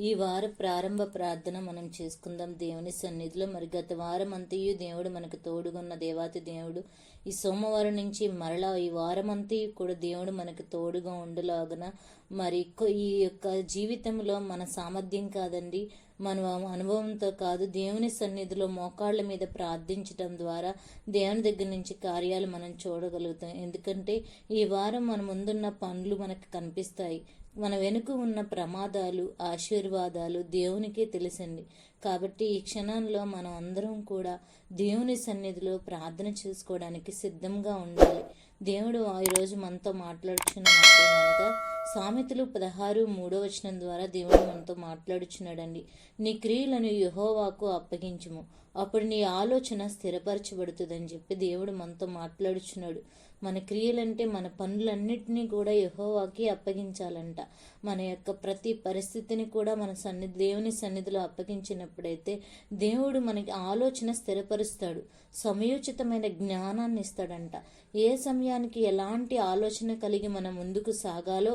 ఈ వార ప్రారంభ ప్రార్థన మనం చేసుకుందాం. దేవుని సన్నిధిలో మరి గత వారం అంతయు దేవుడు మనకు తోడుగున్న దేవాతి దేవుడు ఈ సోమవారం నుంచి మరలా ఈ వారం అంతయు కూడా దేవుడు మనకు తోడుగా ఉండలాగున మరి ఈ యొక్క జీవితంలో మన సామర్థ్యం కాదండి మన అనుభవంతో కాదు దేవుని సన్నిధిలో మోకాళ్ళ మీద ప్రార్థించడం ద్వారా దేవుని దగ్గర నుంచి కార్యాలు మనం చూడగలుగుతాం. ఎందుకంటే ఈ వారం మన ముందున్న పనులు మనకు కనిపిస్తాయి. మన వెనుక ఉన్న ప్రమాదాలు ఆశీర్వాదాలు దేవునికే తెలుసండి. కాబట్టి ఈ క్షణంలో మనం అందరం కూడా దేవుని సన్నిధిలో ప్రార్థన చేసుకోవడానికి సిద్ధంగా ఉండాలి. దేవుడు ఈరోజు మనతో మాట్లాడుచున్న మాట ఏమనగా సామెతలు పదహారు మూడో వచనం ద్వారా దేవుడు మనతో మాట్లాడుచున్నాడండి. నీ క్రియలను యహోవాకు అప్పగించుము. అప్పుడు నీ ఆలోచన స్థిరపరచబడుతుందని చెప్పి దేవుడు మనతో మాట్లాడుచున్నాడు. మన క్రియలంటే మన పనులన్నిటినీ కూడా యహోవాకి అప్పగించాలంట. మన యొక్క ప్రతి పరిస్థితిని కూడా మన సన్ని దేవుని సన్నిధిలో అప్పగించినప్పుడైతే దేవుడు మనకి ఆలోచన స్థిరపరుస్తాడు. సమయోచితమైన జ్ఞానాన్ని ఇస్తాడంట. ఏ సమయానికి ఎలాంటి ఆలోచన కలిగి మనం ముందుకు సాగాలో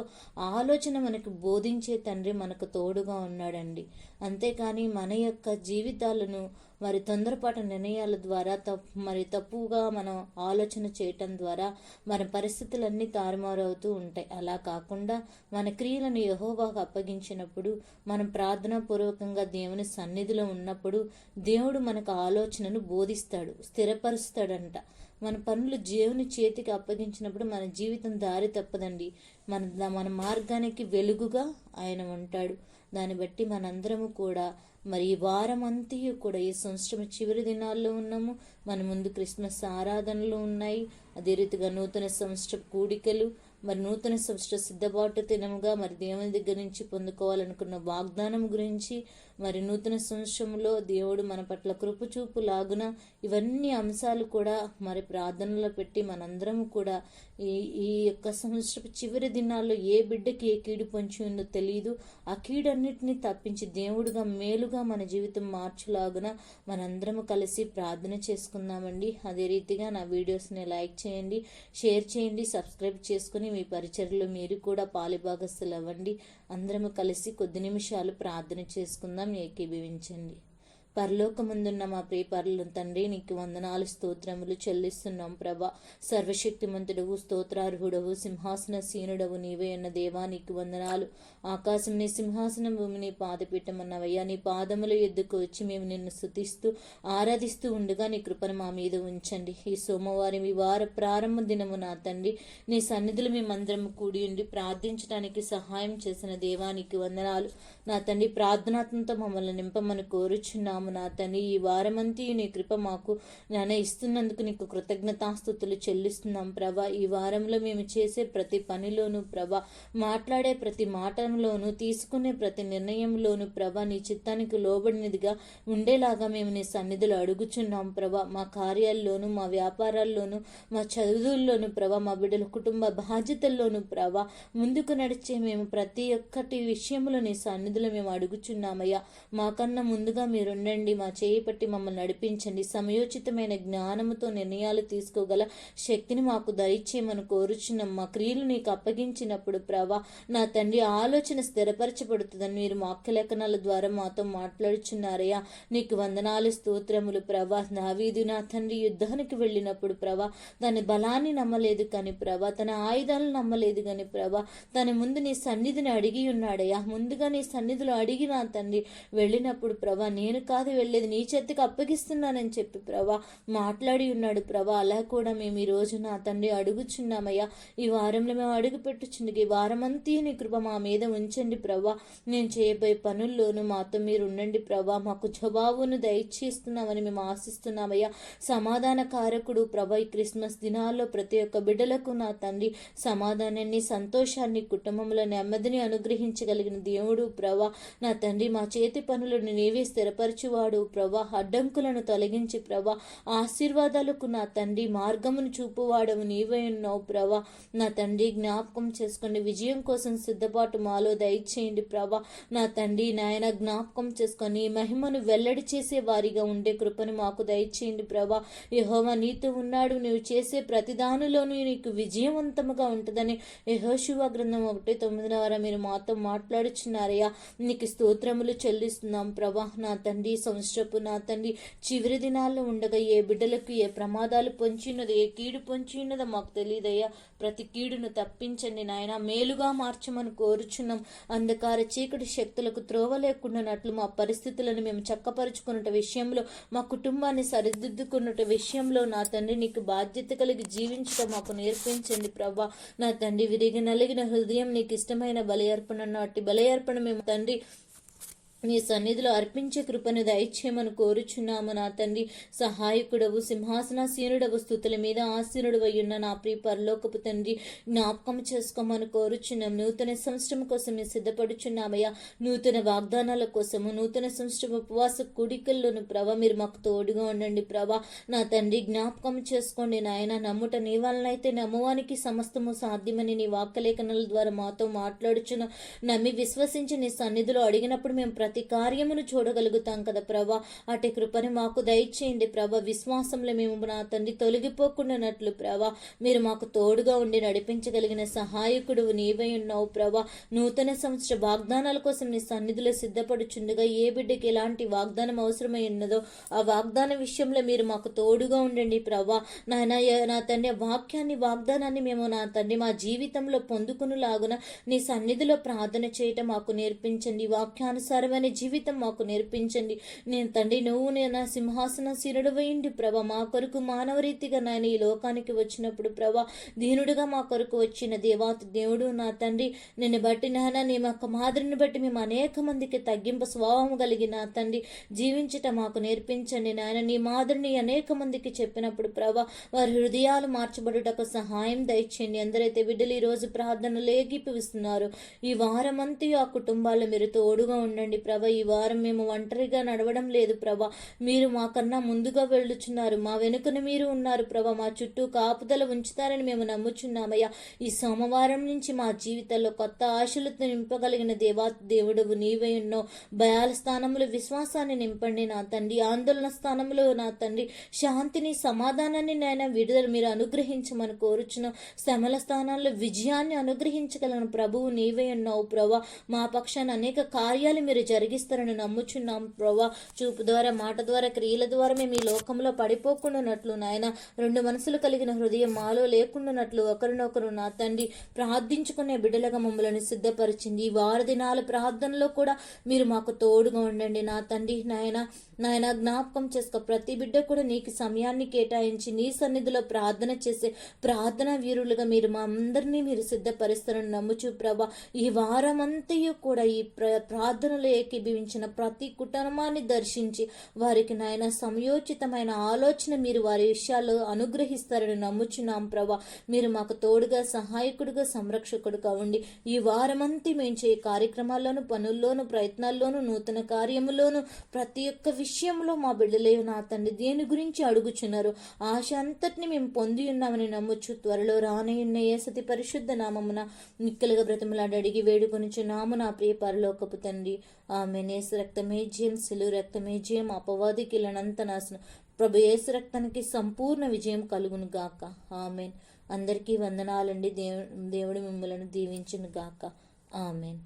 ఆలోచన మనకు బోధించే తండ్రి మనకు తోడుగా ఉన్నాడండి. అంతేకాని మన యొక్క జీవితాలను మరి తొందరపాటు నిర్ణయాల ద్వారా తప్పు మరి తప్పుగా మనం ఆలోచన చేయటం ద్వారా మన పరిస్థితులన్నీ తారుమారవుతూ ఉంటాయి. అలా కాకుండా మన క్రియలను యహోవాకు అప్పగించినప్పుడు మనం ప్రార్థనాపూర్వకంగా దేవుని సన్నిధిలో ఉన్నప్పుడు దేవుడు మనకు ఆలోచనను బోధిస్తాడు స్థిరపరుస్తాడంట. మన పనులు దేవుని చేతికి అప్పగించినప్పుడు మన జీవితం దారి తప్పదండి. మన మన మార్గానికి వెలుగుగా ఆయన ఉంటాడు. దాన్ని బట్టి మనందరము కూడా మరి ఈ వారం కూడా ఈ సంవత్సరం చివరి దినాల్లో ఉన్నాము. మన ముందు క్రిస్మస్ ఆరాధనలు ఉన్నాయి. అదే రీతిగా నూతన సంవత్సర కూడికలు మరి నూతన సంవత్సర సిద్ధపాటు దినముగా మరి దేవుని దగ్గర నుంచి పొందుకోవాలనుకున్న వాగ్దానం గురించి మరి నూతన సంవత్సరంలో దేవుడు మన పట్ల కృపచూపు లాగున ఇవన్నీ అంశాలు కూడా మరి ప్రార్థనలో పెట్టి మనందరము కూడా ఈ ఈ యొక్క సంవత్సరపు చివరి దినాల్లో ఏ బిడ్డకి ఏ కీడు పొంచి ఉందో తెలియదు ఆ కీడన్నిటిని తప్పించి దేవుడుగా మేలుగా మన జీవితం మార్చులాగున మనందరము కలిసి ప్రార్థన చేసుకుందామండి. అదే రీతిగా నా వీడియోస్ని లైక్ చేయండి షేర్ చేయండి సబ్స్క్రైబ్ చేసుకుని మీ పరిచర్లో మీరు కూడా పాలిభాగస్తులు అవ్వండి అందరము కలిసి కొద్ది నిమిషాలు ప్రార్థన చేసుకుందాం. ఏకీభవించండి. పరలోకముందున్న మా ప్రియ తండ్రి నీకు వందనాలు స్తోత్రములు చెల్లిస్తున్నాం ప్రభా. సర్వశక్తిమంతుడవు స్తోత్రార్హుడవు సింహాసన సీనుడవు నీవే అన్న దేవా నీకు వందనాలు. ఆకాశం నీ సింహాసనం భూమిని పాదపీఠమన్నవయ్యా నీ పాదముల ఎద్దుకు వచ్చి మేము నిన్ను స్థుతిస్తూ ఆరాధిస్తూ ఉండగా నీ కృపను మా మీద ఉంచండి. ఈ సోమవారం ఈ వార ప్రారంభ దినము నా తండ్రి. నీ సన్నిధులు మేమందరం కూడి ఉండి ప్రార్థించడానికి సహాయం చేసిన దేవానికి వందనాలు. నా తండ్రి ప్రార్థనాత్మతో మమ్మల్ని నింపమని కోరుచున్నాం నా తండ్రి ఈ వారమంతి నీ కృప మాకు నాన్న ఇస్తున్నందుకు నీకు కృతజ్ఞతాస్థుతులు చెల్లిస్తున్నాం ప్రభా. ఈ వారంలో మేము చేసే ప్రతి పనిలోనూ ప్రభా మాట్లాడే ప్రతి మాటలోనూ తీసుకునే ప్రతి నిర్ణయంలోనూ ప్రభా నీ చిత్తానికి లోబడినదిగా ఉండేలాగా మేము నీ సన్నిధిలో అడుగుచున్నాం ప్రభా. మా కార్యాల్లోనూ మా వ్యాపారాల్లోనూ మా చదువుల్లోనూ ప్రభా మా బిడ్డల కుటుంబ బాధ్యతల్లోనూ ప్రభా ముందుకు నడిచే మేము ప్రతి ఒక్కటి విషయంలో నీ సన్నిధిలో మేము అడుగుచున్నామయ్యా. మాకన్నా ముందుగా వినండి మా చేయి పట్టి మమ్మల్ని నడిపించండి. సమయోచితమైన జ్ఞానముతో నిర్ణయాలు తీసుకోగల శక్తిని మాకు దయచేయమని కోరుచున్నాం. మా క్రియలు నీకు అప్పగించినప్పుడు ప్రభా నా తండ్రి ఆలోచన స్థిరపరచబడుతుందని మీరు వాక్యలేఖనాల ద్వారా మాతో మాట్లాడుచున్నారయ్యా. నీకు వందనాలు స్తోత్రములు ప్రభా. దావీదు నా తండ్రి యుద్ధానికి వెళ్ళినప్పుడు ప్రభా దాని బలాన్ని నమ్మలేదు కానీ ప్రభా తన ఆయుధాలను నమ్మలేదు కానీ ప్రభా తన ముందు నీ సన్నిధిని అడిగి ఉన్నాడయ్యా. ముందుగా నీ సన్నిధిలో అడిగి నా తండ్రి వెళ్ళినప్పుడు ప్రభా నేను కాదు వెళ్ళేది. నీ చేతికి అప్పగిస్తున్నానని చెప్పి ప్రభా మాట్లాడి ఉన్నాడు ప్రభా. అలా కూడా మేము ఈ రోజు నా తండ్రి అడుగుచున్నామయ్యా. ఈ వారంలో మేము అడుగు పెట్టుచుండి ఈ వారమంతా నీ కృప మా మీద ఉంచండి ప్రభా. నేను చేయబోయే పనుల్లోనూ మాతో మీరు ఉండండి ప్రభా. మాకు జవాబును దయచేస్తున్నామని మేము ఆశిస్తున్నామయ్యా. సమాధాన కారకుడు ప్రభా ఈ క్రిస్మస్ దినాల్లో ప్రతి ఒక్క బిడ్డలకు నా తండ్రి సమాధానాన్ని సంతోషాన్ని కుటుంబంలో నెమ్మదిని అనుగ్రహించగలిగిన దేవుడు ప్రభా. నా తండ్రి మా చేతి పనులను నీవే స్థిరపరచు మార్చువాడు ప్రభా అడ్డంకులను తొలగించి ప్రభా ఆశీర్వాదాలకు నా తండ్రి మార్గమును చూపువాడవు నీవై ఉన్నావు ప్రభా. నా తండ్రి జ్ఞాపకం చేసుకోండి విజయం కోసం సిద్ధపాటు మాలో దయచేయండి ప్రభా. నా తండ్రి నాయన జ్ఞాపకం చేసుకొని మహిమను వెల్లడి చేసే వారిగా ఉండే కృపను మాకు దయచేయండి ప్రభా. యహోవ నీతో ఉన్నాడు నువ్వు చేసే ప్రతిదానిలోనూ నీకు విజయవంతముగా ఉంటుందని యహోశివ గ్రంథం ఒకటి తొమ్మిది మీరు మాతో మాట్లాడుచున్నారయ్యా. నీకు స్తోత్రములు చెల్లిస్తున్నాం ప్రభా. నా తండ్రి సంవత్సరపు నా తండ్రి చివరి దినాల్లో ఉండగా ఏ బిడ్డలకు ఏ ప్రమాదాలు పొంచినదో ఏ కీడు పొంచినదో మాకు తెలియదయ్యా ప్రతి కీడును తప్పించండి నాయన. మేలుగా మార్చమని కోరుచున్నాం. అంధకార చీకటి శక్తులకు త్రోవ లేకుండానట్లు మా పరిస్థితులను మేము చక్కపరుచుకున్నట విషయంలో మా కుటుంబాన్ని సరిదిద్దుకున్నట విషయంలో నా తండ్రి నీకు బాధ్యత కలిగి జీవించడం మాకు నేర్పించండి ప్రభా నా తండ్రి విరిగి నలిగిన హృదయం నీకు ఇష్టమైన బలయర్పణ అర్పణ నాటి బలయర్పణ మేము తండ్రి నీ సన్నిధిలో అర్పించే కృపను దయచేయమని కోరుచున్నాము నా తండ్రి. సహాయకుడవు సింహాసనాసీనుడవు స్థుతుల మీద ఆసీనుడు ఉన్న నా ప్రియ పరలోకపు తండ్రి జ్ఞాపకం చేసుకోమని కోరుచున్నాం. నూతన సంవత్సరం కోసం మేము సిద్ధపడుచున్నామయ్యా. నూతన వాగ్దానాల కోసము నూతన సంవత్సరం ఉపవాస కూడికల్లోను ప్రభ మీరు మాకు తోడుగా ఉండండి ప్రభ. నా తండ్రి జ్ఞాపకం చేసుకోండి నాయన. నమ్ముట నీ వలనైతే నమ్మవానికి సమస్తము సాధ్యమని నీ వాక్యలేఖనాల ద్వారా మాతో మాట్లాడుచున్న. నమ్మి విశ్వసించి నీ సన్నిధిలో అడిగినప్పుడు మేము ప్రతి కార్యమును చూడగలుగుతాం కదా ప్రభా. అటు కృపని మాకు దయచేయండి ప్రభా. విశ్వాసంలో మేము నా తండ్రి తొలగిపోకుండానట్లు ప్రభా. మీరు మాకు తోడుగా ఉండి నడిపించగలిగిన సహాయకుడు నీవై ఉన్నావు ప్రభా. నూతన సంవత్సర వాగ్దానాల కోసం నీ సన్నిధిలో సిద్ధపడుచుండగా ఏ బిడ్డకి ఎలాంటి వాగ్దానం అవసరమై ఉన్నదో ఆ వాగ్దాన విషయంలో మీరు మాకు తోడుగా ఉండండి ప్రభా. నాయన నా తండ్రి వాక్యాన్ని వాగ్దానాన్ని మేము నా తండ్రి మా జీవితంలో పొందుకునేలాగున నీ సన్నిధిలో ప్రార్థన చేయటం మాకు నేర్పించండి. వాక్యానుసారమైన జీవితం మాకు నేర్పించండి. నేను తండ్రి నువ్వు నేను సింహాసన సింహాసన శిరుడవైండి ప్రభ మా కొరకు మానవ రీతిగా నాయన ఈ లోకానికి వచ్చినప్పుడు ప్రభా దీనుడుగా మా కొరకు వచ్చిన దేవాత దేవుడు నా తండ్రి నిన్ను బట్టి నాయన నీ యొక్క మాదిరిని బట్టి మేము అనేక మందికి తగ్గింపు స్వభావం కలిగిన తండ్రి జీవించట మాకు నేర్పించండి నాయన. నీ మాదిరిని అనేక మందికి చెప్పినప్పుడు ప్రభా వారి హృదయాలు మార్చబడుటకు సహాయం దయచేయండి. ఎందరైతే బిడ్డలు ఈ రోజు ప్రార్థనలు ఏకీపిస్తున్నారు ఈ వారమంతా ఆ కుటుంబాలు మీరు తోడుగా ఉండండి. ప్రభ ఈ వారం మేము ఒంటరిగా నడవడం లేదు ప్రభ. మీరు మాకన్నా ముందుగా వెళ్ళుచున్నారు. మా వెనుకన మీరు ఉన్నారు ప్రభ. మా చుట్టూ కాపుదల ఉంచుతారని మేము నమ్ముచున్నామయ్యా. ఈ సోమవారం నుంచి మా జీవితంలో కొత్త ఆశలతో నింపగలిగిన దేవా దేవుడవు నీవై ఉన్నో భయాల స్థానంలో విశ్వాసాన్ని నింపండి నా తండ్రి. ఆందోళన స్థానంలో నా తండ్రి. శాంతిని సమాధానాన్ని నేను విడుదల మీరు అనుగ్రహించమని కోరుచున్నాం. శ్రమల స్థానాల్లో విజయాన్ని అనుగ్రహించగలను ప్రభువు నీవే ఉన్నావు ప్రభా. మా పక్షాన అనేక కార్యాలు మీరు జరిగిస్తారని నమ్ముచున్నాం. ప్రభా చూపు ద్వారా మాట ద్వారా క్రియల ద్వారా మేము ఈ లోకంలో పడిపోకుండానట్లు నాయన. రెండు మనసులు కలిగిన హృదయం మాలో లేకుండానట్లు ఒకరినొకరు నా తండ్రి ప్రార్థించుకునే బిడ్డలుగా మమ్మల్ని సిద్ధపరిచింది. ఈ వార దినాల ప్రార్థనలో కూడా మీరు మాకు తోడుగా ఉండండి నా తండ్రి నాయన. నాయన జ్ఞాపకం చేసుకో. ప్రతి బిడ్డ కూడా నీకు సమయాన్ని కేటాయించి నీ సన్నిధిలో ప్రార్థన చేసే ప్రార్థన వీరులుగా మీరు మా అందరినీ మీరు సిద్ధపరుస్తారని నమ్ముచు ప్రభా ఈ వారమంతయు కూడా ఈ ప్ర ప్రార్థనలో ఏకీభవించిన ప్రతి కుటుంబాన్ని దర్శించి వారికి నాయన సమయోచితమైన ఆలోచన మీరు వారి విషయాల్లో అనుగ్రహిస్తారని నమ్ముచున్నాం ప్రభా. మీరు మాకు తోడుగా సహాయకుడుగా సంరక్షకుడుగా ఉండి ఈ వారమంతా మేము చేయ కార్యక్రమాల్లోను పనుల్లోను ప్రయత్నాల్లోనూ నూతన కార్యములోను ప్రతి ఒక్క విషయంలో మా బిడ్డలే నా తండ్రి. దేని గురించి అడుగుచున్నారు? ఆశ అంతటిని మేము పొంది ఉన్నామని నమ్ముచు త్వరలో రానయున్న ఏసతి పరిశుద్ధ నామమున నిక్కలుగా బ్రతములాడి అడిగి వేడుకొనిచున్నాము నా ప్రియ పరలోకపు తండ్రి. ఆమె నేసు రక్తమే జయం సిలు రక్తమే జయం అపవాదికి నాశనం ప్రభు యేసు రక్తానికి సంపూర్ణ విజయం కలుగును గాక. ఆమెన్. అందరికీ వందనాలండి. దేవు దేవుడు మిమ్మల్ని దీవించును గాక. ఆమెన్.